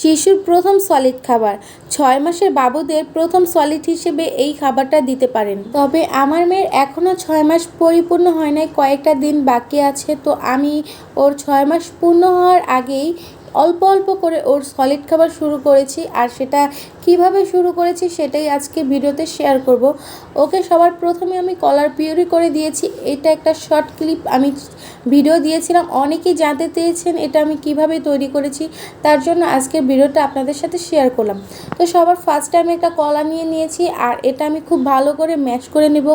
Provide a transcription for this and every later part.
শিশুর প্রথম সলিড খাবার। ছয় মাসের বাবুদের প্রথম সলিড হিসেবে এই খাবারটা দিতে পারেন। তবে আমার মেয়ের এখনও ছয় মাস পরিপূর্ণ হয় নাই, কয়েকটা দিন বাকি আছে, তো আমি ওর ছয় মাস পূর্ণ হওয়ার আগেই অল্প অল্প করে ওর সলিড খাবার শুরু করেছি আর সেটা কীভাবে শুরু করেছি সেটাই আজকে ভিডিওতে শেয়ার করব। ওকে সবার প্রথমে আমি কলার পিউরি করে দিয়েছি। এটা একটা শর্ট ক্লিপ আমি ভিডিও দিয়েছিলাম। অনেকেই জানতে চেয়েছেন এটা আমি কীভাবে তৈরি করেছি। তার জন্য আজকের ভিডিওটা আপনাদের সাথে শেয়ার করলাম। তো সবার ফার্স্টে আমি একটা কলা নিয়ে নিয়েছি আর এটা আমি খুব ভালো করে ম্যাশ করে নেব।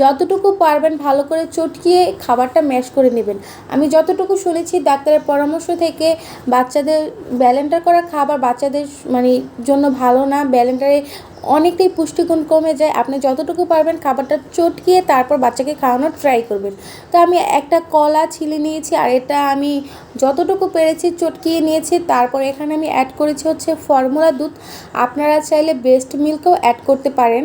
যতটুকু পারবেন ভালো করে চটকিয়ে খাবারটা ম্যাশ করে নেবেন। আমি যতটুকু শুনেছি ডাক্তারের পরামর্শ থেকে বাচ্চাদের ব্যালেন্টার করা খাবার বাচ্চাদের মানে জন্য ভালো না। ব্যালেন্ডারে অনেকটাই পুষ্টিগুণ কমে যায়। আপনি যতটুকু পারবেন খাবারটা চটকিয়ে তারপর বাচ্চাকে খাওয়ানোর ট্রাই করবেন। তো আমি একটা কলা ছিলে নিয়েছি আর এটা আমি যতটুকু পেরেছি চটকিয়ে নিয়েছি। তারপর এখানে আমি অ্যাড করেছি হচ্ছে ফর্মুলা দুধ। আপনারা চাইলে বেস্ট মিল্কও অ্যাড করতে পারেন।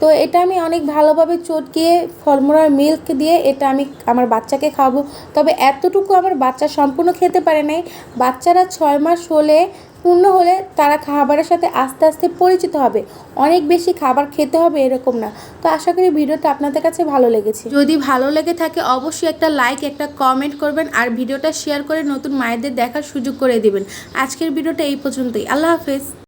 তো এটা আমি অনেক ভালোভাবে চটকিয়ে ফর্মুলার মিল্ক দিয়ে এটা আমি আমার বাচ্চাকে খাওয়াবো। তবে এতটুকু আমার বাচ্চা সম্পূর্ণ খেতে পারে নাই। বাচ্চারা ছয় মাস হলে পূর্ণ হলে তারা খাবারের সাথে আস্তে আস্তে পরিচিত হবে। অনেক বেশি খাবার খেতে হবে এরকম না। তো আশা করি ভিডিওটা আপনাদের কাছে ভালো লেগেছে। যদি ভালো লেগে থাকে অবশ্যই একটা লাইক, একটা কমেন্ট করবেন আর ভিডিওটা শেয়ার করে নতুন মায়েদের দেখার সুযোগ করে দিবেন। আজকের ভিডিওটা এই পর্যন্তই। আল্লাহ হাফেজ।